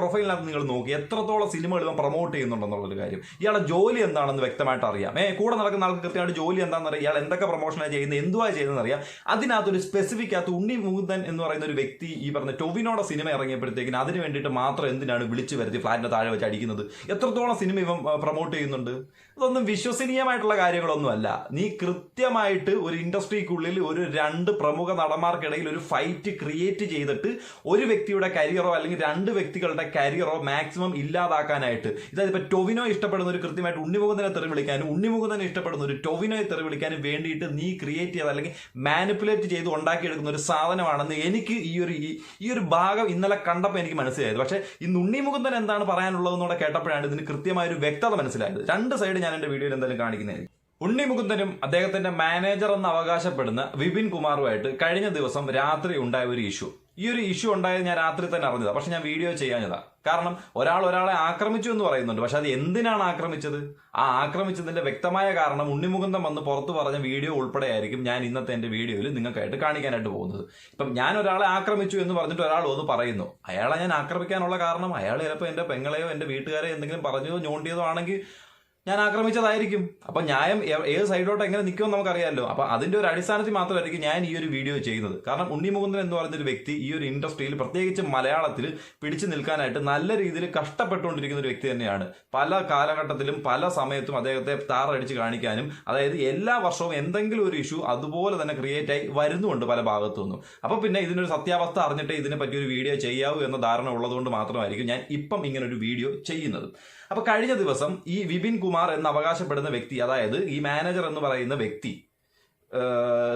പ്രൊഫൈലിനകത്ത് നിങ്ങൾ നോക്കി എത്രത്തോളം സിനിമകൾ ഇവൻ പ്രൊമോട്ട് ചെയ്യുന്നുണ്ടെന്നുള്ളൊരു കാര്യം. ഇയാളുടെ ജോലി എന്താണെന്ന് വ്യക്തമായിട്ട് അറിയാം. ഏ കൂടെ നടക്കുന്ന ആൾക്ക് കൃത്യമായിട്ട് ജോലി എന്താണെന്ന് അറിയാം ഇയാൾ എന്തൊക്കെ പ്രൊമോഷനാണ് ചെയ്യുന്നത് എന്തുവാ ചെയ്യുന്നതെന്ന് അറിയാം അതിനകത്തൊരു സ്പെസിഫിക് അകത്ത് ഉണ്ണി മുകുന്ദൻ എന്ന് പറയുന്ന ഒരു വ്യക്തി ഈ പറഞ്ഞ ടൊവിനോടെ സിനിമ ഇറങ്ങിയപ്പോഴത്തേക്കിന് അതിന് വേണ്ടിയിട്ട് മാത്രം എന്തിനാണ് വിളിച്ചു വരുത്തി ഫ്ലാറ്റിന്റെ താഴെ വെച്ച് അടിക്കുന്നത്? എത്രത്തോളം സിനിമ ഇവൻ പ്രൊമോട്ട് ചെയ്യുന്നുണ്ട്? അതൊന്നും വിശ്വസനീയമായിട്ടുള്ള കാര്യങ്ങളൊന്നുമല്ല. നീ കൃത്യമായിട്ട് ഒരു ഇൻഡസ്ട്രിക്കുള്ളിൽ ഒരു രണ്ട് പ്രമുഖ നടന്മാർക്കിടയിൽ ഒരു ഫൈറ്റ് ക്രിയേറ്റ് ചെയ്തിട്ട് ഒരു വ്യക്തിയുടെ കരിയറോ അല്ലെങ്കിൽ രണ്ട് വ്യക്തികളുടെ കരിയറോ മാക്സിമം ഇല്ലാതാക്കാനായിട്ട്. ഇതായത് ഇപ്പൊ ടൊവിനോ ഇഷ്ടപ്പെടുന്ന ഒരു കൃത്യമായിട്ട് ഉണ്ണിമുകുന്ദനെ തെറി വിളിക്കാനും ഉണ്ണിമുകുന്ദനെ ഇഷ്ടപ്പെടുന്ന ഒരു ടൊവിനോയെ തെറി വിളിക്കാനും വേണ്ടിയിട്ട് നീ ക്രിയേറ്റ് ചെയ്ത അല്ലെങ്കിൽ മാനിപ്പുലേറ്റ് ചെയ്ത് ഉണ്ടാക്കിയെടുക്കുന്ന ഒരു സാധനമാണെന്ന് എനിക്ക് ഈ ഒരു ഈ- ഒരു ഭാഗം ഇന്നലെ കണ്ടപ്പോൾ എനിക്ക് മനസ്സിലായത്. പക്ഷേ ഇന്ന് ഉണ്ണിമുകുന്ദൻ എന്താണ് പറയാനുള്ളതെന്നൂടെ കേട്ടപ്പോഴാണ് ഇതിന് കൃത്യമായ ഒരു വ്യക്തത മനസ്സിലായത്. രണ്ട് സൈഡ് ഞാൻ എന്റെ വീഡിയോയിൽ എന്തായാലും കാണിക്കുന്നത് ഉണ്ണിമുകുന്ദനും അദ്ദേഹത്തിന്റെ മാനേജർ എന്ന് അവകാശപ്പെടുന്ന വിപിൻ കുമാറുമായിട്ട് കഴിഞ്ഞ ദിവസം രാത്രി ഉണ്ടായ ഒരു ഇഷ്യൂ ഈ ഒരു ഇഷ്യൂ ഉണ്ടായത് ഞാൻ രാത്രി തന്നെ അറിഞ്ഞതാണ് പക്ഷെ ഞാൻ വീഡിയോ ചെയ്യാഞ്ഞതാ. കാരണം ഒരാൾ ഒരാളെ ആക്രമിച്ചു എന്ന് പറയുന്നുണ്ട്. പക്ഷെ അത് എന്തിനാണ് ആക്രമിച്ചത്? ആ ആക്രമിച്ചതിന്റെ വ്യക്തമായ കാരണം ഉണ്ണിമുകുന്ദൻ വന്ന് പുറത്തു പറഞ്ഞ വീഡിയോ ഉൾപ്പെടെ ആയിരിക്കും ഞാൻ ഇന്നത്തെ എന്റെ വീഡിയോയിൽ നിങ്ങൾക്കായിട്ട് കാണിക്കാനായിട്ട് പോകുന്നത്. ഇപ്പം ഞാൻ ഒരാളെ ആക്രമിച്ചു എന്ന് പറഞ്ഞിട്ട് ഒരാൾ ഒന്ന് പറയുന്നു. അയാളെ ഞാൻ ആക്രമിക്കാനുള്ള കാരണം അയാൾ ചിലപ്പോൾ എന്റെ പെങ്ങളെയോ എന്റെ വീട്ടുകാരെയോ എന്തെങ്കിലും പറഞ്ഞതോ ഞോണ്ടിയതോ ആണെങ്കിൽ ഞാൻ ആക്രമിച്ചതായിരിക്കും. അപ്പൊ ന്യായം ഏത് സൈഡിലോട്ട് എങ്ങനെ നിൽക്കുമെന്ന് നമുക്കറിയാമല്ലോ അപ്പൊ അതിന്റെ ഒരു അടിസ്ഥാനത്തിൽ മാത്രമായിരിക്കും ഞാൻ ഈ ഒരു വീഡിയോ ചെയ്യുന്നത്. കാരണം ഉണ്ണി മുകുന്ദൻ എന്ന് പറയുന്ന ഒരു വ്യക്തി ഈ ഒരു ഇൻഡസ്ട്രിയിൽ പ്രത്യേകിച്ച് മലയാളത്തിൽ പിടിച്ചു നിൽക്കാനായിട്ട് നല്ല രീതിയിൽ കഷ്ടപ്പെട്ടുകൊണ്ടിരിക്കുന്ന ഒരു വ്യക്തി തന്നെയാണ്. പല കാലഘട്ടത്തിലും പല സമയത്തും അദ്ദേഹത്തെ താറടിച്ച് കാണിക്കാനും അതായത് എല്ലാ വർഷവും എന്തെങ്കിലും ഒരു ഇഷ്യൂ അതുപോലെ തന്നെ ക്രിയേറ്റ് ആയി വരുന്നുണ്ട് പല ഭാഗത്തു നിന്നും അപ്പൊ പിന്നെ ഇതിനൊരു സത്യാവസ്ഥ അറിഞ്ഞിട്ട് ഇതിനെ പറ്റി ഒരു വീഡിയോ ചെയ്യാവൂ എന്ന ധാരണ ഉള്ളതുകൊണ്ട് മാത്രമായിരിക്കും ഞാൻ ഇപ്പം ഇങ്ങനെ ഒരു വീഡിയോ ചെയ്യുന്നത്. അപ്പൊ കഴിഞ്ഞ ദിവസം ഈ വിപിൻ കുമാർ എന്ന് അവകാശപ്പെടുന്ന വ്യക്തി അതായത് ഈ മാനേജർ എന്ന് പറയുന്ന വ്യക്തി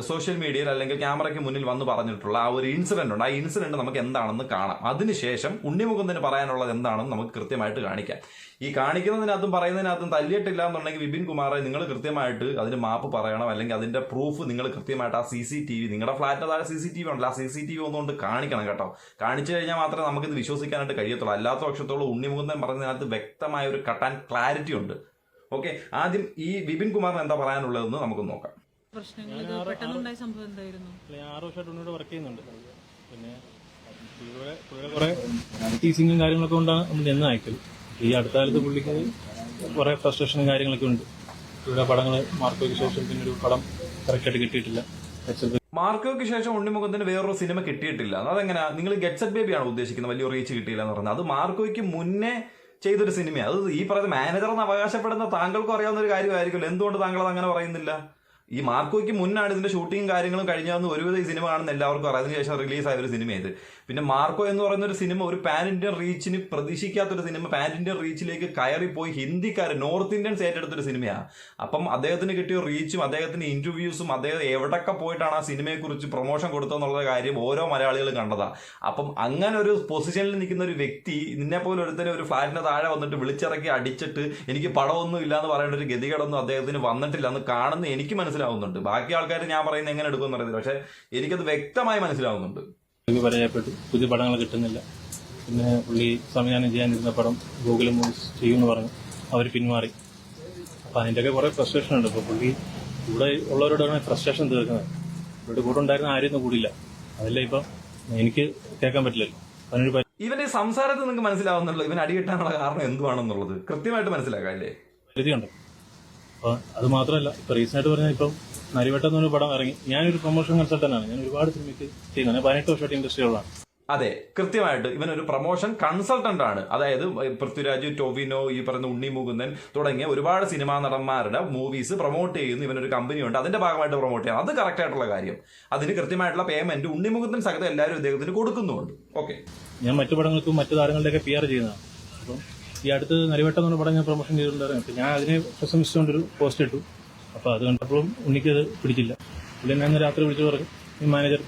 സോഷ്യൽ മീഡിയയിൽ അല്ലെങ്കിൽ ക്യാമറയ്ക്ക് മുന്നിൽ വന്ന് പറഞ്ഞിട്ടുള്ള ആ ഒരു ഇൻസിഡന്റ് ഉണ്ട്. ആ ഇൻസിഡന്റ് നമുക്ക് എന്താണെന്ന് കാണാം. അതിനുശേഷം ഉണ്ണിമുകുന്ദന് പറയാനുള്ളത് എന്താണെന്ന് നമുക്ക് കൃത്യമായിട്ട് കാണിക്കാം. ഈ കാണിക്കുന്നതിനകത്തും പറയുന്നതിനകത്തും തല്ലിയിട്ടില്ല എന്നുണ്ടെങ്കിൽ വിപിൻ കുമാറെ നിങ്ങൾ കൃത്യമായിട്ട് അതിന് മാപ്പ് പറയണം. അല്ലെങ്കിൽ അതിന്റെ പ്രൂഫ് നിങ്ങൾ കൃത്യമായിട്ട് ആ സി സി ടി വി നിങ്ങളുടെ ഫ്ലാറ്റിന് താഴെ സി സി ടി വി ഉണ്ടല്ലോ. ആ സി സി ടി വി ഒന്നുകൊണ്ട് കാണിക്കണം കേട്ടോ. കാണിച്ചു കഴിഞ്ഞാൽ മാത്രമേ നമുക്കിത് വിശ്വസിക്കാനായിട്ട് കഴിയത്തുള്ളൂ. അല്ലാത്ത പക്ഷത്തോളം ഉണ്ണിമുകുന്ദൻ പറയുന്നതിനകത്ത് വ്യക്തമായ ഒരു കട്ട് ആൻഡ് ക്ലാരിറ്റി ഉണ്ട്. ഓക്കെ ആദ്യം ഈ വിപിൻ കുമാറിന് എന്താ പറയാനുള്ളതെന്ന് നമുക്ക് നോക്കാം. ആറ് വർഷമായിട്ട് ഉണ്ണിയോട് വർക്ക് ചെയ്യുന്നുണ്ട്. പിന്നെ കുറെ ടീച്ചിങ്ങും കാര്യങ്ങളൊക്കെ കൊണ്ടാണ് നമ്മൾ നിന്ന് അയക്കൽ. ഈ അടുത്ത കാലത്ത് പുള്ളിക്ക് കുറെ ഫ്രസ്ട്രേഷനും കാര്യങ്ങളൊക്കെ ഉണ്ട്. പുള്ളിയുടെ പടങ്ങൾ മാർക്കോയ്ക്ക് ശേഷം പിന്നെ ഒരു പടം കറക്റ്റായിട്ട് കിട്ടിയിട്ടില്ല. മാർക്കോയ്ക്ക് ശേഷം ഉണ്ണിമുഖത്തിന് വേറൊരു സിനിമ കിട്ടിയിട്ടില്ല. അതെങ്ങനെയാ നിങ്ങൾ ഗെറ്റ്സെറ്റ് ബേബിയാണ് ഉദ്ദേശിക്കുന്നത്? വലിയ റീച്ച് കിട്ടിയില്ല എന്ന് പറഞ്ഞത്. അത് മാർക്കോയ്ക്ക് മുന്നേ ചെയ്തൊരു സിനിമയാണ് അത് ഈ പറയുന്ന മാനേജർ എന്ന് അവകാശപ്പെടുന്ന താങ്കൾക്കും അറിയാവുന്ന ഒരു കാര്യമായിരിക്കുമല്ലോ. എന്തുകൊണ്ട് താങ്കൾ അത് അങ്ങനെ പറയുന്നില്ല? ഈ മാർക്കോയ്ക്ക് മുന്നാണ് ഇതിന്റെ ഷൂട്ടിങ്ങും കാര്യങ്ങളും കഴിഞ്ഞതെന്ന് ഒരുവിധം ഈ സിനിമ കാണുന്ന എല്ലാവർക്കും അറിയാം. അതിനുശേഷം റിലീസ് ആയ ഒരു സിനിമ ഇത്. പിന്നെ മാർക്കോ എന്ന് പറയുന്ന ഒരു സിനിമ ഒരു പാൻ ഇന്ത്യൻ റീച്ചിന് പ്രതീക്ഷിക്കാത്തൊരു സിനിമ. പാൻ ഇന്ത്യൻ റീച്ചിലേക്ക് കയറിപ്പോയി ഹിന്ദിക്കാർ നോർത്ത് ഇന്ത്യൻസ് ഏറ്റെടുത്തൊരു സിനിമയാണ് അപ്പം അദ്ദേഹത്തിന് കിട്ടിയ റീച്ചും അദ്ദേഹത്തിന്റെ ഇന്റർവ്യൂസും അദ്ദേഹം എവിടൊക്കെ പോയിട്ടാണ് ആ സിനിമയെക്കുറിച്ച് പ്രൊമോഷൻ കൊടുത്തതെന്നുള്ള കാര്യം ഓരോ മലയാളികളും കണ്ടതാ. അപ്പം അങ്ങനെ ഒരു പൊസിഷനിൽ നിൽക്കുന്ന ഒരു വ്യക്തി നിന്നെ പോലെ ഒരുത്തനെ ഒരു ഫ്ലാറ്റിന്റെ താഴെ വന്നിട്ട് വിളിച്ചിറക്കി അടിച്ചിട്ട് എനിക്ക് പടമൊന്നും ഇല്ല എന്ന് പറയേണ്ട ഒരു ഗതികേടൊന്നും അദ്ദേഹത്തിന് വന്നിട്ടില്ല എന്ന് കാണുന്ന എനിക്ക് മനസ്സിലാവുന്നുണ്ട്. ബാക്കി ആൾക്കാർ ഞാൻ പറയുന്നത് എങ്ങനെ എടുക്കുമെന്ന് അറിയത്തില്ല. പക്ഷെ എനിക്കത് വ്യക്തമായി മനസ്സിലാവുന്നുണ്ട്. പുള്ളി പരാജയപ്പെട്ടു. പുതിയ പടങ്ങൾ കിട്ടുന്നില്ല. പിന്നെ പുള്ളി സംവിധാനം ചെയ്യാനിരുന്ന പടം ഗൂഗിൾ മൂവീസ് ചെയ്യുമെന്ന് പറഞ്ഞു. അവർ പിന്മാറി. അപ്പം അതിന്റെയൊക്കെ കുറേ ഫ്രസ്ട്രേഷൻ ഉണ്ട്. ഇപ്പോൾ പുള്ളി കൂടെ ഉള്ളവരോടാണ് ഫ്രസ്ട്രേഷൻ തീർക്കുന്നത്. ഇവിടെ കൂടെ ഉണ്ടായിരുന്ന ആരും കൂടിയില്ല. അതല്ല ഇപ്പം എനിക്ക് കേൾക്കാൻ പറ്റില്ലല്ലോ. അതിനൊരു ഇവന്റെ ഈ സംസാരത്തിൽ നിങ്ങൾക്ക് മനസ്സിലാവുന്നുള്ളൂ ഇവൻ അടികിട്ടാനുള്ള കാരണം എന്തുവാണെന്നുള്ളത്. കൃത്യമായിട്ട് മനസ്സിലാക്കാം അല്ലേ? അപ്പോൾ അത് മാത്രമല്ല ഇപ്പൊ റീസെന്റ് ആയിട്ട് പറഞ്ഞാൽ ഇപ്പം നരിവട്ടം എന്നൊരു പടം ഇറങ്ങി. ഞാനൊരു പ്രൊമോഷൻ കൺസൾട്ടന്റാണ് ഞാൻ ഒരുപാട് സിനിമയ്ക്ക് ചെയ്യുന്നത് ഞാൻ പതിനെട്ട് വർഷമായിട്ട് ഇൻഡസ്ട്രിയുള്ളതാണ് അതെ കൃത്യമായിട്ട് ഇവൻ ഒരു പ്രൊമോഷൻ കൺസൾട്ടന്റ് ആണ്. അതായത് പൃഥ്വിരാജ് ടോവിനോ ഈ പറയുന്ന ഉണ്ണി മുകുന്ദൻ തുടങ്ങിയ ഒരുപാട് സിനിമാ നടന്മാരുടെ മൂവീസ് പ്രൊമോട്ട് ചെയ്യുന്ന ഇവനൊരു കമ്പനി ഉണ്ട്. അതിന്റെ ഭാഗമായിട്ട് പ്രൊമോട്ട് ചെയ്യണം അത് കറക്റ്റ് ആയിട്ടുള്ള കാര്യം. അതിന് കൃത്യമായിട്ടുള്ള പേയ്മെന്റ് ഉണ്ണി മുകുന്ദൻ സഹിതം എല്ലാവരും ഇദ്ദേഹത്തിന് കൊടുക്കുന്നുണ്ട്. ഓക്കെ ഞാൻ മറ്റു പടങ്ങൾക്കും മറ്റു താരങ്ങളുടെയൊക്കെ പി ആർ ചെയ്യുന്നതാണ്. അപ്പം ഈ അടുത്ത് നരിവട്ടം എന്നുള്ള പടം ഞാൻ പ്രൊമോഷൻ ചെയ്തിട്ടുണ്ടായിരുന്നു. ഞാൻ അതിനെ പ്രശംസിച്ചുകൊണ്ടൊരു പോസ്റ്റ് ഇട്ടു. അപ്പോൾ അത് കണ്ടപ്പോഴും ഉണ്ണിക്ക് പിടിച്ചില്ല. പുള്ളി എന്നെ രാത്രി വിളിച്ചു പറഞ്ഞു. മാനേജർ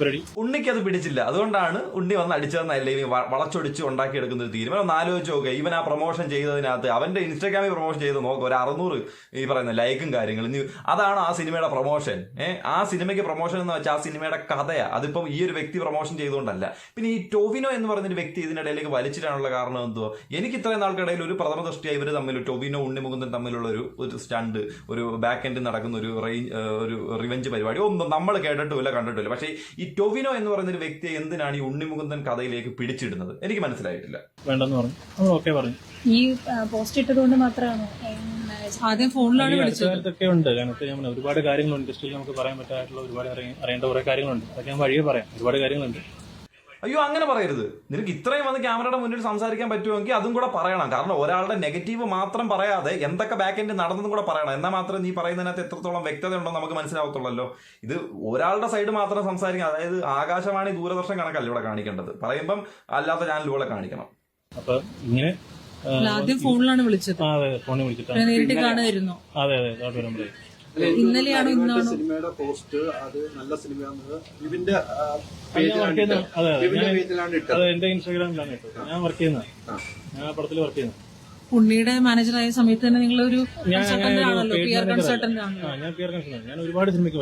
ഉണ്ണിക്ക് അത് പിടിച്ചില്ല. അതുകൊണ്ടാണ് ഉണ്ണി വന്ന് അടിച്ചതെന്നല്ല ഇനി വളച്ചൊടിച്ച് ഉണ്ടാക്കിയെടുക്കുന്ന ഒരു തീരുമാനം. ഒന്ന് ആലോചിച്ച് നോക്കുക ഇവൻ ആ പ്രൊമോഷൻ ചെയ്തതിനകത്ത് അവന്റെ ഇൻസ്റ്റാഗ്രാമിൽ പ്രൊമോഷൻ ചെയ്ത് നോക്കുക ഒരു അറുന്നൂറ് ഈ പറയുന്ന ലൈക്കും കാര്യങ്ങളും. അതാണ് ആ സിനിമയുടെ പ്രൊമോഷൻ ഏഹ് ആ സിനിമയ്ക്ക് പ്രൊമോഷൻ എന്ന് വെച്ചാൽ ആ സിനിമയുടെ കഥയാ. അതിപ്പം ഈ ഒരു വ്യക്തി പ്രൊമോഷൻ ചെയ്തുകൊണ്ടല്ല. പിന്നെ ഈ ടൊവിനോ എന്ന് പറയുന്ന വ്യക്തി ഇതിനിടയിലേക്ക് വലിച്ചിട്ടാനുള്ള കാരണം എന്തോ എനിക്ക് ഇത്രയും നാൾക്കിടയിൽ ഒരു പ്രഥമ ദൃഷ്ടിയായി ഇവർ തമ്മിൽ ടൊവിനോ ഉണ്ണിമുകുന്ദൻ തമ്മിലുള്ള ഒരു സ്റ്റണ്ട് ഒരു ബാക്ക് എൻഡിൽ നടക്കുന്ന ഒരു റേഞ്ച് ഒരു റിവെഞ്ച് പരിപാടി. ഒന്നും നമ്മൾ കേട്ടിട്ടുമില്ല കണ്ടിട്ടില്ല പക്ഷേ ഈ ടൊവിനോ എന്ന് പറയുന്ന ഒരു വ്യക്തിയെ എന്തിനാണ് ഈ ഉണ്ണിമുകുന്ദൻ കഥയിലേക്ക് പിടിച്ചിടുന്നത്? എനിക്ക് മനസ്സിലായിട്ടില്ല. വേണ്ടെന്ന് പറഞ്ഞു. നമ്മൾ ഓക്കെ പറഞ്ഞു. ഈ പോസ്റ്റ് ഇട്ടതുകൊണ്ട് മാത്രമാണ്? ആദ്യം ഫോണിലാണ് വിളിച്ചതൊക്കെ ഉണ്ട്. കാരണം ഞാൻ ഒരുപാട് കാര്യങ്ങളുണ്ട്. ഇൻഡസ്ട്രിയിൽ നമുക്ക് പറയാൻ പറ്റായിട്ടുള്ള ഒരുപാട് അറിയ- അറിയേണ്ട കുറെ കാര്യങ്ങളുണ്ട്. അതൊക്കെ ഞാൻ വഴിയെ പറയാം. ഒരുപാട് കാര്യങ്ങളുണ്ട്. അയ്യോ അങ്ങനെ പറയരുത്. നിനക്ക് ഇത്രയും വന്ന് ക്യാമറയുടെ മുന്നിൽ സംസാരിക്കാൻ പറ്റുമെങ്കിൽ അതും കൂടെ പറയണം. കാരണം ഒരാളുടെ നെഗറ്റീവ് മാത്രം പറയാതെ എന്തൊക്കെ ബാക്ക് എൻഡ് നടന്നതും കൂടെ പറയണം. എന്നാൽ മാത്രം നീ പറയുന്നതിനകത്ത് എത്രത്തോളം വ്യക്തത ഉണ്ടോ നമുക്ക് മനസ്സിലാവത്തുള്ളല്ലോ. ഇത് ഒരാളുടെ സൈഡ് മാത്രം സംസാരിക്കുക അതായത് ആകാശവാണി ദൂരദർശൻ കണക്കല്ല ഇവിടെ കാണിക്കേണ്ടത്. പറയുമ്പം അല്ലാത്ത ചാനലുകളെ കാണിക്കണം. അപ്പൊ ഇങ്ങനെ ആദ്യം ഫോണിലാണ് വിളിച്ചത്. അതെ ഫോണിൽ വിളിച്ചിട്ട് നേരിട്ട് കാണുമായിരുന്നു. അതെ അതെ ഇന്നലെയാണോ ഇന്നാണോ? സിനിമയുടെ പോസ്റ്റ് അത് നല്ല സിനിമയാണെന്നത് വിവിന്റെ പേജിലാണ് ഇട്ടത്. എന്റെ ഇൻസ്റ്റാഗ്രാമിലാണ് ഇട്ടത്. ഞാൻ വർക്ക് ചെയ്യുന്നത് ഞാൻ പടത്തിൽ വർക്ക് ചെയ്യുന്നത് ഉണ്ണിയുടെ മാനേജറായ സമയത്ത് തന്നെ നിങ്ങൾ ഒരു ഞാൻ കൺസൾട്ടന്റ് ആണല്ലോ പി ആർ കൺസൾട്ടന്റ് ആ ആണല്ലോ. ഞാൻ പി ആർ കൺസൾട്ടന്റ് ഞാൻ ഒരുപാട് സിനിമയ്ക്ക്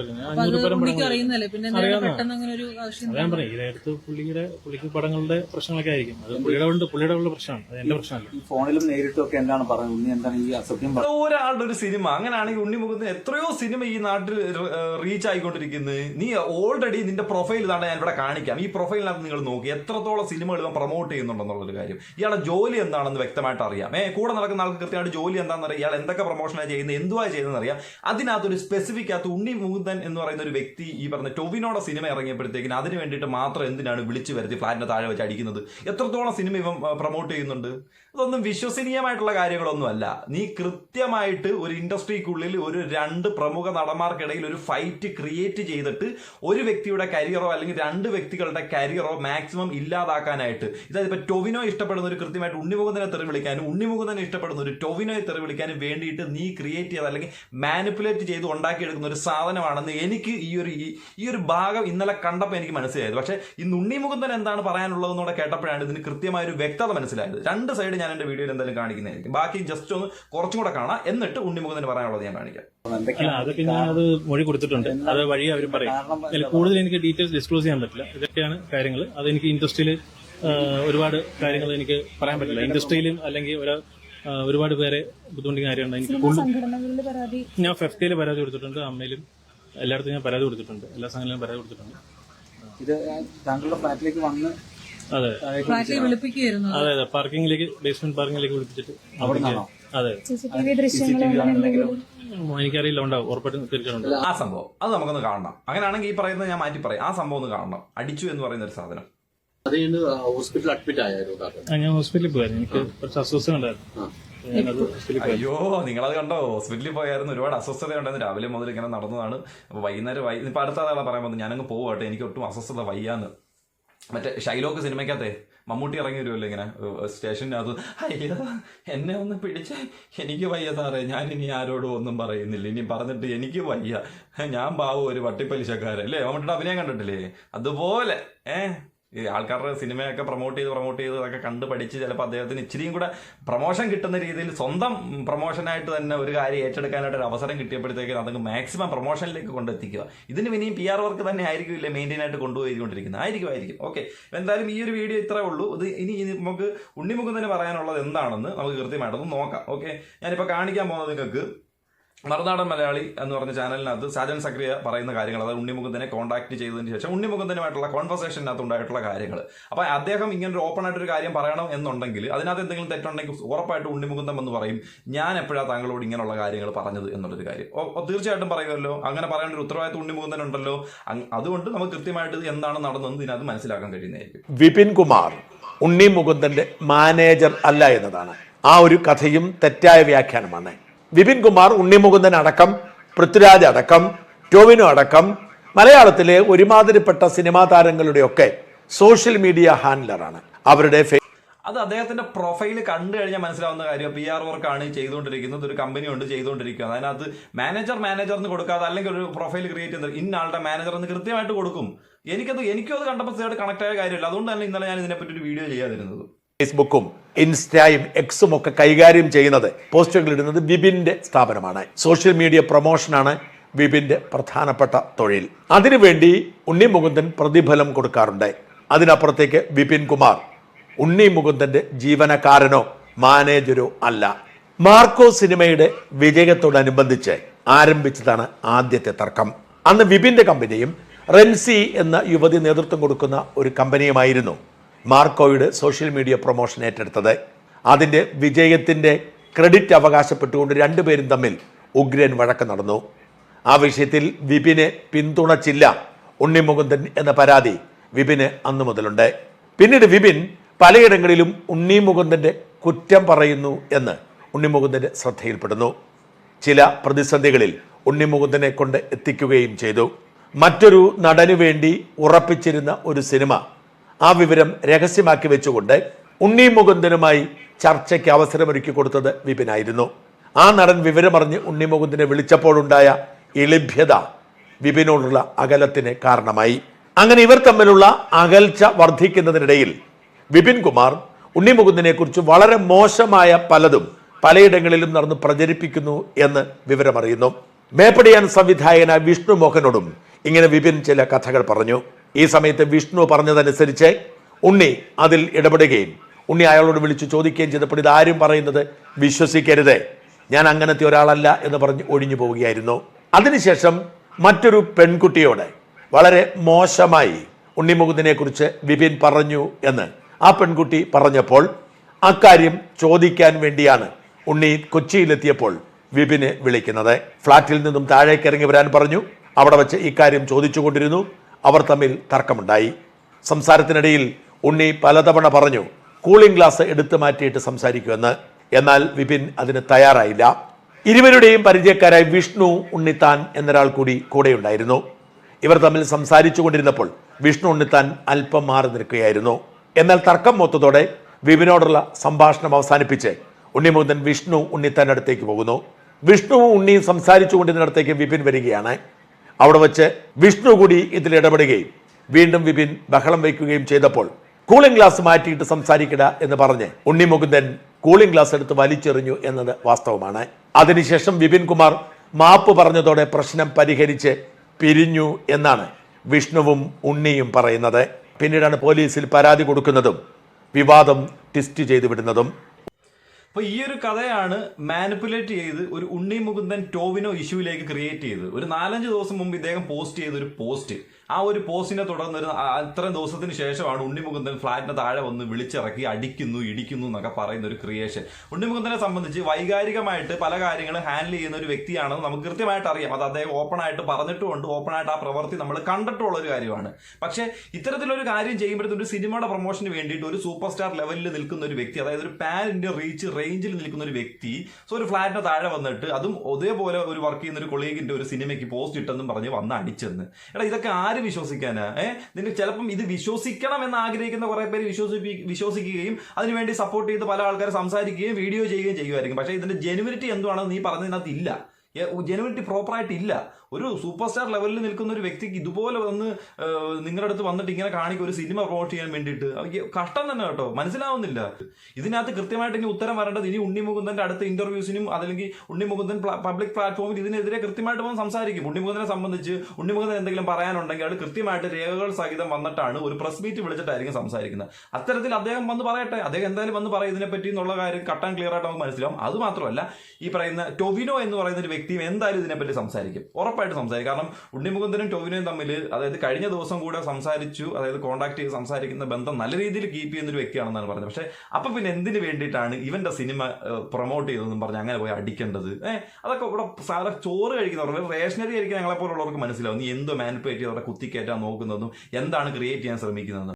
ഉണ്ണിക്ക് അറിയുന്നല്ലേ പിന്നെ എന്തിനാണ് പെട്ടെന്ന് അങ്ങനെ ഒരു ആവശ്യം ഞാൻ ഇതിനടുത്ത് പുള്ളിയുടെ പുള്ളിക്ക് പടങ്ങളുടെ പ്രശ്നങ്ങളൊക്കെ ആയിരിക്കും. അത് പുള്ളിയുടെ കൊണ്ട് പുള്ളിയുടെ ഉള്ള പ്രശ്നമാണ്. അത് എന്റെ പ്രശ്നമല്ല. ഫോണിലും നേരിട്ടും ഒക്കെ എന്താണ് പറയുന്നത്? ഉണ്ണി എന്താണ് ഈ അസഭ്യം ഒരാളുടെ ഒരു സിനിമ. അങ്ങനെയാണെങ്കിൽ ഉണ്ണി മുഖത്ത് എത്രയോ സിനിമ ഈ നാട്ടിൽ റീച്ച് ആയിക്കൊണ്ടിരിക്കുന്നത് നീ ഓൾറെഡി നിന്റെ പ്രൊഫൈൽ ഇതാണ് ഞാൻ ഇവിടെ കാണിക്കാം. ഈ പ്രൊഫൈലിനകത്ത് നിങ്ങൾ നോക്കി എത്രത്തോളം സിനിമകൾ ഇവൻ പ്രൊമോട്ട് ചെയ്യുന്നുണ്ടെന്നുള്ളൊരു കാര്യം. ഇയാളുടെ ജോലി എന്താണെന്ന് വ്യക്തമായിട്ട് അറിയാം. ഏ കൂടെ നടക്കുന്ന ആൾക്ക് കൃത്യമായിട്ട് ജോലി എന്താണെന്ന് അറിയാം. ഇയാൾ എന്തൊക്കെ പ്രൊമോഷനാണ് ചെയ്യുന്നത് എന്തുവാ ചെയ്യുന്നത് അറിയാം. അതിനകത്തൊരു സ്പെസിഫിക് അകത്ത് ഉണ്ണി മുകുന്ദൻ എന്ന് പറയുന്ന ഒരു വ്യക്തി ഈ പറഞ്ഞ ടൊവിനോടെ സിനിമ ഇറങ്ങിയപ്പോഴത്തേക്കിന് അതിന് വേണ്ടിയിട്ട് മാത്രം എന്തിനാണ് വിളിച്ചു വരുത്തി ഫ്ലാറ്റിന്റെ താഴെ വെച്ച് അടിക്കുന്നത്? എത്രത്തോളം സിനിമ ഇവ പ്രൊമോട്ട് ചെയ്യുന്നുണ്ട്? അതൊന്നും വിശ്വസനീയമായിട്ടുള്ള കാര്യങ്ങളൊന്നുമല്ല. നീ കൃത്യമായിട്ട് ഒരു ഇൻഡസ്ട്രിക്കുള്ളിൽ ഒരു രണ്ട് പ്രമുഖ നടന്മാർക്കിടയിൽ ഒരു ഫൈറ്റ് ക്രിയേറ്റ് ചെയ്തിട്ട് ഒരു വ്യക്തിയുടെ കരിയറോ അല്ലെങ്കിൽ രണ്ട് വ്യക്തികളുടെ കരിയറോ മാക്സിമം ഇല്ലാതാക്കാനായിട്ട്. ഇതായത് ഇപ്പൊ ടൊവിനോ ഇഷ്ടപ്പെടുന്ന ഒരു കൃത്യമായിട്ട് ഉണ്ണിമുഖത്തിനെ തെറി വിളിക്കാനും ഉണ്ണിമുകുന്ദനെ ഇഷ്ടപ്പെടുന്ന ഒരു ടൊവിനോയെ തെറി വിളിക്കാൻ വേണ്ടിയിട്ട് നീ ക്രിയേറ്റ് ചെയ്ത അല്ലെങ്കിൽ മാനിപ്പുലേറ്റ് ചെയ്ത് ഉണ്ടാക്കിയെടുക്കുന്ന ഒരു സാധനമാണെന്ന് എനിക്ക് ഈ ഒരു ഈ- ഈ ഒരു ഭാഗം ഇന്നലെ കണ്ടപ്പോൾ എനിക്ക് മനസ്സിലായത്. പക്ഷേ ഇന്ന് ഉണ്ണിമുകുന്ദൻ എന്താണ് പറയാനുള്ളതെന്നൂടെ കേട്ടപ്പോഴാണ് ഇതിന് കൃത്യമായ ഒരു വ്യക്തത മനസ്സിലായത്. രണ്ട് സൈഡ് ഞാൻ എന്റെ വീഡിയോയിൽ എന്തായാലും കാണിക്കുന്നതായിരിക്കും. ബാക്കി ജസ്റ്റ് ഒന്ന് കുറച്ചും കൂടെ കാണാം. എന്നിട്ട് ഉണ്ണിമുകുന്ദന് പറയാനുള്ളത് ഞാൻ കാണിക്കാം. അതൊക്കെ ഞാൻ അത് മൊഴി കൊടുത്തിട്ടുണ്ട്. അത് വഴി അവർ പറയും. കൂടുതൽ എനിക്ക് ഡീറ്റെയിൽസ് ഡിസ്ക്ലോസ് ചെയ്യാൻ പറ്റില്ല. ഇതൊക്കെയാണ് കാര്യങ്ങൾ അത് എനിക്ക് ഇൻഡസ്ട്രിയിൽ ഒരുപാട് കാര്യങ്ങൾ എനിക്ക് പറയാൻ പറ്റില്ല. ഇൻഡസ്ട്രിയിലും അല്ലെങ്കിൽ ഒരു ഒരുപാട് പേരെ ബുദ്ധിമുട്ടിക്കുന്ന കാര്യമുണ്ട് എനിക്ക് ഞാൻ ഫെഫ്റ്റയിൽ പരാതി കൊടുത്തിട്ടുണ്ട്. അമ്മയിലും എല്ലായിടത്തും ഞാൻ പരാതി കൊടുത്തിട്ടുണ്ട്. എല്ലാ സംഘടനയിലും പരാതി കൊടുത്തിട്ടുണ്ട്. ഇത് താങ്കളുടെ ഫ്ലാറ്റിലേക്ക് വന്ന് അതെ. അതെ അതെ. പാർക്കിങ്ങിലേക്ക് ബേസ്മെന്റ് പാർക്കിംഗിലേക്ക് വിളിപ്പിച്ചിട്ട് അതെ. എനിക്കറിയില്ല ഉണ്ടാവും. ഉറപ്പായിട്ടും തീർച്ചയായിട്ടും ആ സംഭവം. അത് നമുക്കൊന്ന് കാണണം. അങ്ങനെയാണെങ്കിൽ ഈ പറയുന്നത് ഞാൻ മാറ്റി പറയാം ആ സംഭവം ഒന്ന് കാണണം. അടിച്ചു എന്ന് പറയുന്ന ഒരു സാധനം. അത് കഴിഞ്ഞ് ഹോസ്പിറ്റലിൽ അഡ്മിറ്റ് ആയായിരുന്നു ഞാൻ ഹോസ്പിറ്റലിൽ പോയായിരുന്നു. എനിക്ക് കുറച്ച് അസ്വസ്ഥത ഉണ്ടായിരുന്നു. ഞാനത് ഹോസ്പിറ്റലിൽ പോയി അയ്യോ നിങ്ങളത് കണ്ടോ? ഹോസ്പിറ്റലിൽ പോയായിരുന്നു. ഒരുപാട് അസ്വസ്ഥത ഉണ്ടായിരുന്നു. രാവിലെ മുതൽ ഇങ്ങനെ നടന്നതാണ്. അപ്പൊ വൈകുന്നേരം വൈ ഇപ്പൊ അടുത്ത ആളെ പറയാൻ പോകുന്നത് ഞാനങ്ങ് പോവാട്ടെ എനിക്ക് ഒട്ടും അസ്വസ്ഥത വയ്യാന്ന്. മറ്റേ ഷൈലോക്ക് സിനിമയ്ക്കകത്തെ മമ്മൂട്ടി ഇറങ്ങി വരുമല്ലോ ഇങ്ങനെ സ്റ്റേഷനകത്ത് അയ്യോ എന്നെ ഒന്ന് പിടിച്ച്. എനിക്ക് വയ്യ സാറേ. ഞാൻ ഇനി ആരോടും ഒന്നും പറയുന്നില്ല. ഇനി പറഞ്ഞിട്ട് എനിക്ക് വയ്യ. ഞാൻ ബാബു ഒരു വട്ടിപ്പലിശക്കാരൻ. അല്ലേ? മമ്മൂട്ടിയുടെ അഭിനയം കണ്ടിട്ടില്ലേ? അതുപോലെ. ഏഹ് ഈ ആൾക്കാരുടെ സിനിമയൊക്കെ പ്രൊമോട്ട് ചെയ്ത് പ്രൊമോട്ട് ചെയ്ത് അതൊക്കെ കണ്ട് പഠിച്ച് ചിലപ്പോൾ അദ്ദേഹത്തിന് ഇച്ചിരിയും കൂടെ പ്രൊമോഷൻ കിട്ടുന്ന രീതിയിൽ സ്വന്തം പ്രൊമോഷനായിട്ട് തന്നെ ഒരു കാര്യം ഏറ്റെടുക്കാനായിട്ട് ഒരു അവസരം കിട്ടിയപ്പോഴത്തേക്ക് അതൊക്കെ മാക്സിമം പ്രൊമോഷനിലേക്ക് കൊണ്ടെത്തിക്കുക. ഇതിന് പിന്നെയും പി ആർ വർക്ക് തന്നെ ആയിരിക്കും ഇല്ലേ മെയിന്റെയിൻ ആയിട്ട് കൊണ്ടുപോയിക്കൊണ്ടിരിക്കുന്നത്? ആയിരിക്കും ആയിരിക്കും. ഓക്കെ എന്തായാലും ഈ ഒരു വീഡിയോ ഇത്രേ ഉള്ളൂ. ഇത് ഇനി നമുക്ക് തന്നെ പറയാനുള്ളത് എന്താണെന്ന് നമുക്ക് കൃത്യമായിട്ടൊന്ന് നോക്കാം. ഓക്കെ ഞാനിപ്പോൾ കാണിക്കാൻ പോകുന്നത് നിങ്ങൾക്ക് മറുനാടൻ മലയാളി എന്ന് പറഞ്ഞ ചാനലിനകത്ത് സാജൻ സക്രിയ പറയുന്ന കാര്യങ്ങൾ അതായത് ഉണ്ണിമുകുന്ദനെ കോൺടാക്ട് ചെയ്തതിന് ശേഷം ഉണ്ണിമുകുന്ദനുമായിട്ടുള്ള കോൺവെർസേഷനകത്ത് ഉണ്ടായിട്ടുള്ള കാര്യങ്ങൾ അപ്പോൾ അദ്ദേഹം ഇങ്ങനെ ഒരു ഓപ്പൺ ആയിട്ടൊരു കാര്യം പറയണം എന്നുണ്ടെങ്കിൽ അതിനകത്ത് എന്തെങ്കിലും തെറ്റുണ്ടെങ്കിൽ ഉറപ്പായിട്ട് ഉണ്ണിമുകുന്ദൻ എന്ന് പറയും ഞാൻ എപ്പോഴാണ് താങ്കളോട് ഇങ്ങനെയുള്ള കാര്യങ്ങൾ പറഞ്ഞത്? എന്നുള്ളൊരു കാര്യം. തീർച്ചയായിട്ടും പറയുമല്ലോ. അങ്ങനെ പറയേണ്ട ഒരു ഉത്തരവാദിത്വം ഉണ്ണിമുകുന്ദൻ ഉണ്ടല്ലോ അതുകൊണ്ട് നമുക്ക് കൃത്യമായിട്ട് എന്താണ് നടന്നതെന്ന് ഇതിനകത്ത് മനസ്സിലാക്കാൻ കഴിയുന്നതായിരിക്കും. വിപിൻ കുമാർ ഉണ്ണി മാനേജർ അല്ല എന്നതാണ്. ആ ഒരു കഥയും തെറ്റായ വ്യാഖ്യാനമാണ്. വിപിൻ കുമാർ ഉണ്ണിമുകുന്ദൻ അടക്കം പൃഥ്വിരാജ് അടക്കം ടോവിനോ അടക്കം മലയാളത്തിലെ ഒരുമാതിരിപ്പെട്ട സിനിമാ താരങ്ങളുടെയൊക്കെ സോഷ്യൽ മീഡിയ ഹാൻഡലറാണ്. അവരുടെ അത് അദ്ദേഹത്തിന്റെ പ്രൊഫൈൽ കണ്ടു കഴിഞ്ഞാൽ മനസ്സിലാവുന്ന കാര്യം പി ആർ വർക്കാണ് ചെയ്തുകൊണ്ടിരിക്കുന്നത് ഒരു കമ്പനി ഉണ്ട് ചെയ്തുകൊണ്ടിരിക്കുന്നത് അതിനകത്ത് മാനേജർ മാനേജർ എന്ന് കൊടുക്കാതെ അല്ലെങ്കിൽ ഒരു പ്രൊഫൈൽ ക്രിയേറ്റ് ചെയ്ത് ഇന്ന ആളുടെ മാനേജർ എന്ന് കൃത്യമായിട്ട് കൊടുക്കും. എനിക്കത് എനിക്കും അത് കണ്ടപ്പോൾ കണക്ട് ആയ കാര്യമില്ല. അതുകൊണ്ട് തന്നെ ഇന്നലെ ഞാൻ ഇതിനെപ്പറ്റി ഒരു വീഡിയോ ചെയ്യാതിരുന്നത്. ഫേസ്ബുക്കും ഇൻസ്റ്റയും എക്സും ഒക്കെ കൈകാര്യം ചെയ്യുന്നത് പോസ്റ്റുകൾ ഇടുന്നത് വിപിന്റെ സ്ഥാപനമാണ്. സോഷ്യൽ മീഡിയ പ്രൊമോഷനാണ് വിപിന്റെ പ്രധാനപ്പെട്ട തൊഴിൽ. അതിനുവേണ്ടി ഉണ്ണി മുകുന്ദൻ പ്രതിഫലം കൊടുക്കാറുണ്ട്. അതിനപ്പുറത്തേക്ക് വിപിൻ കുമാർ ഉണ്ണി മുകുന്ദന്റെ ജീവനക്കാരനോ മാനേജരോ അല്ല. മാർക്കോ സിനിമയുടെ വിജയത്തോടനുബന്ധിച്ച് ആരംഭിച്ചതാണ് ആദ്യത്തെ തർക്കം. അന്ന് വിപിന്റെ കമ്പനിയും റെൻസി എന്ന യുവതി നേതൃത്വം കൊടുക്കുന്ന ഒരു കമ്പനിയുമായിരുന്നു. മാർക്കോയുടെ സോഷ്യൽ മീഡിയ പ്രൊമോഷൻ ഏറ്റെടുത്തത്. അതിന്റെ വിജയത്തിന്റെ ക്രെഡിറ്റ് അവകാശപ്പെട്ടുകൊണ്ട് രണ്ടുപേരും തമ്മിൽ ഉഗ്രൻ വഴക്ക് നടന്നു. ആ വിഷയത്തിൽ വിപിനെ പിന്തുണച്ചില്ല ഉണ്ണിമുകുന്ദൻ എന്ന പരാതി വിപിന് അന്നു മുതലുണ്ട്. പിന്നീട് വിപിൻ പലയിടങ്ങളിലും ഉണ്ണിമുകുന്ദന്റെ കുറ്റം പറയുന്നു എന്ന് ഉണ്ണിമുകുന്ദന്റെ ശ്രദ്ധയിൽപ്പെടുന്നു. ചില പ്രതിസന്ധികളിൽ ഉണ്ണിമുകുന്ദനെ കൊണ്ട് എത്തിക്കുകയും ചെയ്തു. മറ്റൊരു നടനു വേണ്ടി ഉറപ്പിച്ചിരുന്ന ഒരു സിനിമ ആ വിവരം രഹസ്യമാക്കി വെച്ചുകൊണ്ട് ഉണ്ണി മുകുന്ദനുമായി ചർച്ചയ്ക്ക് അവസരമൊരുക്കി കൊടുത്തത് വിപിനായിരുന്നു. ആ നടൻ വിവരമറിഞ്ഞ് ഉണ്ണി മുകുന്ദനെ വിളിച്ചപ്പോഴുണ്ടായ എളിഭ്യത വിപിനോടുള്ള അകലത്തിന് കാരണമായി. അങ്ങനെ ഇവർ തമ്മിലുള്ള അകൽച്ച വർദ്ധിക്കുന്നതിനിടയിൽ വിപിൻ കുമാർ ഉണ്ണി മുകുന്ദനെ കുറിച്ച് വളരെ മോശമായ പലതും പലയിടങ്ങളിലും നടന്ന് പ്രചരിപ്പിക്കുന്നു എന്ന് വിവരമറിയുന്നു. മേപ്പടിയാൻ സംവിധായകനായ വിഷ്ണു മോഹനോടും ഇങ്ങനെ വിപിൻ ചില കഥകൾ പറഞ്ഞു. ഈ സമയത്ത് വിഷ്ണു പറഞ്ഞതനുസരിച്ച് ഉണ്ണി അതിൽ ഇടപെടുകയും ഉണ്ണി അയാളോട് വിളിച്ചു ചോദിക്കുകയും ചെയ്തപ്പോൾ ഇതാരും പറയുന്നത് വിശ്വസിക്കരുത്. ഞാൻ അങ്ങനത്തെ ഒരാളല്ല എന്ന് പറഞ്ഞ് ഒഴിഞ്ഞു പോവുകയായിരുന്നു. അതിനുശേഷം മറ്റൊരു പെൺകുട്ടിയോട് വളരെ മോശമായി ഉണ്ണിമുകുന്ദിനെ കുറിച്ച് വിപിൻ പറഞ്ഞു എന്ന് ആ പെൺകുട്ടി പറഞ്ഞപ്പോൾ അക്കാര്യം ചോദിക്കാൻ വേണ്ടിയാണ് ഉണ്ണി കൊച്ചിയിലെത്തിയപ്പോൾ വിപിനെ വിളിക്കുന്നത്. ഫ്ളാറ്റിൽ നിന്നും താഴേക്ക് ഇറങ്ങി വരാൻ പറഞ്ഞു. അവിടെ വെച്ച് ഇക്കാര്യം ചോദിച്ചുകൊണ്ടിരുന്നു. അവർ തമ്മിൽ തർക്കമുണ്ടായി. സംസാരത്തിനിടയിൽ ഉണ്ണി പലതവണ പറഞ്ഞു കൂളിംഗ് ഗ്ലാസ് എടുത്തു മാറ്റിയിട്ട് സംസാരിക്കുമെന്ന്. എന്നാൽ വിപിൻ അതിന് തയ്യാറായില്ല. ഇരുവരുടെയും പരിചയക്കാരായ വിഷ്ണു ഉണ്ണിത്താൻ എന്നൊരാൾ കൂടി കൂടെയുണ്ടായിരുന്നു. ഇവർ തമ്മിൽ സംസാരിച്ചു കൊണ്ടിരുന്നപ്പോൾ വിഷ്ണു ഉണ്ണിത്താൻ അല്പം മാറി നിൽക്കുകയായിരുന്നു. എന്നാൽ തർക്കം മൊത്തത്തോടെ വിപിനോടുള്ള സംഭാഷണം അവസാനിപ്പിച്ച് ഉണ്ണിമുകുന്ദൻ വിഷ്ണു ഉണ്ണിത്താൻ അടുത്തേക്ക് പോകുന്നു. വിഷ്ണുവും ഉണ്ണിയും സംസാരിച്ചു കൊണ്ടിരുന്നിടത്തേക്ക് വിപിൻ വരികയാണ്. അവിടെ വച്ച് വിഷ്ണു കൂടി ഇതിൽ ഇടപെടുകയും വീണ്ടും വിപിൻ ബഹളം വയ്ക്കുകയും ചെയ്തപ്പോൾ കൂളിംഗ് ഗ്ലാസ് മാറ്റിയിട്ട് സംസാരിക്കട എന്ന് പറഞ്ഞ് ഉണ്ണി മുകുന്ദൻ കൂളിംഗ് ഗ്ലാസ് എടുത്ത് വലിച്ചെറിഞ്ഞു എന്നത് വാസ്തവമാണ്. അതിനുശേഷം വിപിൻ കുമാർ മാപ്പ് പറഞ്ഞതോടെ പ്രശ്നം പരിഹരിച്ച് പിരിഞ്ഞു എന്നാണ് വിഷ്ണുവും ഉണ്ണിയും പറയുന്നത്. പിന്നീടാണ് പോലീസിൽ പരാതി കൊടുക്കുന്നതും വിവാദം ടെസ്റ്റ് ചെയ്തു വിടുന്നതും. അപ്പൊ ഈ ഒരു കഥയാണ് മാനിപ്പുലേറ്റ് ചെയ്ത് ഒരു ഉണ്ണി മുകുന്ദൻ ടോവിനോ ഇഷ്യൂയിലേക്ക് ക്രിയേറ്റ് ചെയ്ത് ഒരു നാലഞ്ച് ദിവസം മുമ്പ് ഇദ്ദേഹം പോസ്റ്റ് ചെയ്ത ഒരു പോസ്റ്റ് ആ ഒരു പോസ്റ്റിനെ തുടർന്ന് ഒരു ആ- അത്രയും ദിവസത്തിന് ശേഷമാണ് ഉണ്ണിമുകുന്ദൻ ഫ്ലാറ്റിന് താഴെ വന്ന് വിളിച്ചിറക്കി അടിക്കുന്നു ഇടിക്കുന്നു എന്നൊക്കെ പറയുന്ന ഒരു ക്രിയേഷൻ ഉണ്ണിമുകുന്ദനെ സംബന്ധിച്ച് വൈകാരികമായിട്ട് പല കാര്യങ്ങളും ഹാൻഡിൽ ചെയ്യുന്ന ഒരു വ്യക്തിയാണെന്ന് നമുക്ക് കൃത്യമായിട്ട് അറിയാം. അത് അദ്ദേഹം ഓപ്പൺ ആയിട്ട് പറഞ്ഞിട്ടുമുണ്ട്. ഓപ്പൺ ആയിട്ട് ആ പ്രവൃത്തി നമ്മൾ കണ്ടിട്ടുള്ള ഒരു കാര്യമാണ്. പക്ഷേ ഇത്തരത്തിലൊരു കാര്യം ചെയ്യുമ്പോഴത്തേക്കും ഒരു സിനിമയുടെ പ്രൊമോഷന് വേണ്ടിയിട്ട് ഒരു സൂപ്പർ സ്റ്റാർ ലെവലിൽ നിൽക്കുന്ന ഒരു വ്യക്തി അതായത് ഒരു പാൻ ഇന്ത്യ റീച്ച് റേഞ്ചിൽ നിൽക്കുന്ന ഒരു വ്യക്തി സോ ഒരു ഫ്ലാറ്റിന് താഴെ വന്നിട്ട് അതും അതേപോലെ ഒരു വർക്ക് ചെയ്യുന്ന ഒരു കൊളീഗിന്റെ ഒരു സിനിമയ്ക്ക് പോസ്റ്റ് ഇട്ടെന്നും പറഞ്ഞ് വന്ന് അടിച്ചെന്ന്. എടാ ഇതൊക്കെ ആര് വിശ്വസിക്കാനാ? ഏഹ് നിനക്ക് ചിലപ്പം ഇത് വിശ്വസിക്കണം എന്ന് ആഗ്രഹിക്കുന്ന കുറെ പേര് വിശ്വസിപ്പി വിശ്വസിക്കുകയും അതിനുവേണ്ടി സപ്പോർട്ട് ചെയ്ത് പല ആൾക്കാർ സംസാരിക്കുകയും വീഡിയോ ചെയ്യുകയും ചെയ്യുമായിരിക്കും. പക്ഷേ ഇതിന്റെ ജെനുവിനിറ്റി എന്തുവാണെന്ന് നീ പറഞ്ഞതിനകത്ത് ഇല്ല. ജെനുവിനിറ്റി പ്രോപ്പറായിട്ട് ഇല്ല ഒരു സൂപ്പർ സ്റ്റാർ ലെവലിൽ നിൽക്കുന്ന ഒരു വ്യക്തിക്ക് ഇതുപോലെ വന്ന് നിങ്ങളുടെ അടുത്ത് വന്നിട്ട് ഇങ്ങനെ കാണിക്കും ഒരു സിനിമ പ്രൊമോട്ട് ചെയ്യാൻ വേണ്ടിയിട്ട്. കഷ്ടം തന്നെ കേട്ടോ. മനസ്സിലാവുന്നില്ല. ഇതിനകത്ത് കൃത്യമായിട്ട് ഇനി ഉത്തരം വരേണ്ടത് ഇനി ഉണ്ണിമുകുന്ദന്റെ അടുത്ത ഇന്റർവ്യൂസിനും അതല്ലെങ്കിൽ ഉണ്ണിമുകുന്ദൻ പബ്ലിക് പ്ലാറ്റ്ഫോമിൽ ഇതിനെതിരെ കൃത്യമായിട്ട് വന്ന് സംസാരിക്കും. ഉണ്ണി ഉണ്ണിമുകുന്ദനെ സംബന്ധിച്ച് ഉണ്ണി ഉണ്ണിമുകുന്ദൻ എന്തെങ്കിലും പറയാനുണ്ടെങ്കിൽ അത് കൃത്യമായിട്ട് രേഖകൾ സഹിതം വന്നിട്ടാണ് ഒരു പ്രസ് മീറ്റ് വിളിച്ചിട്ടായിരിക്കും സംസാരിക്കുന്നത്. അത്തരത്തിൽ അദ്ദേഹം വന്ന് പറയട്ടെ. അദ്ദേഹം എന്തായാലും വന്ന് പറയും ഇതിനെപ്പറ്റി എന്നുള്ള കാര്യം കട്ടൻ ക്ലിയർ ആയിട്ട് നമുക്ക് മനസ്സിലാവും. അത് മാത്രമല്ല ഈ പറയുന്ന ടൊവിനോ എന്ന് പറയുന്ന ഒരു വ്യക്തിയും എന്തായാലും ഇതിനെപ്പറ്റി സംസാരിക്കും. ഉറപ്പായിട്ട് സംസാരിക്കും. കാരണം ഉണ്ണിമുകുന്ദനും ടോവിനോയും തമ്മിൽ അതായത് കഴിഞ്ഞ ദിവസം കൂടെ സംസാരിച്ചു അതായത് കോൺടാക്ട് ചെയ്ത് സംസാരിക്കുന്ന ബന്ധം നല്ല രീതിയിൽ കീപ്പ് ചെയ്യുന്ന ഒരു വ്യക്തിയാണെന്നാണ് പറഞ്ഞത്. പക്ഷേ അപ്പൊ പിന്നെ എന്തിനു വേണ്ടിയിട്ടാണ് ഇവന്റെ സിനിമ പ്രൊമോട്ട് ചെയ്തതെന്നും പറഞ്ഞ് അങ്ങനെ പോയി അടിക്കേണ്ടത്? ഏഹ് അതൊക്കെ ഇവിടെ സാധാരണ ചോറ് കഴിക്കുന്നവർ റേഷനറി കഴിക്കുന്ന ഞങ്ങളെ പോലുള്ളവർക്ക് മനസ്സിലാവും. നീ എന്തോ മാനിപ്പുലേറ്റ് ചെയ്ത് അവിടെ കുത്തിക്കയറ്റാൻ നോക്കുന്നതും എന്താണ് ക്രിയേറ്റ് ചെയ്യാൻ ശ്രമിക്കുന്നതെന്ന്.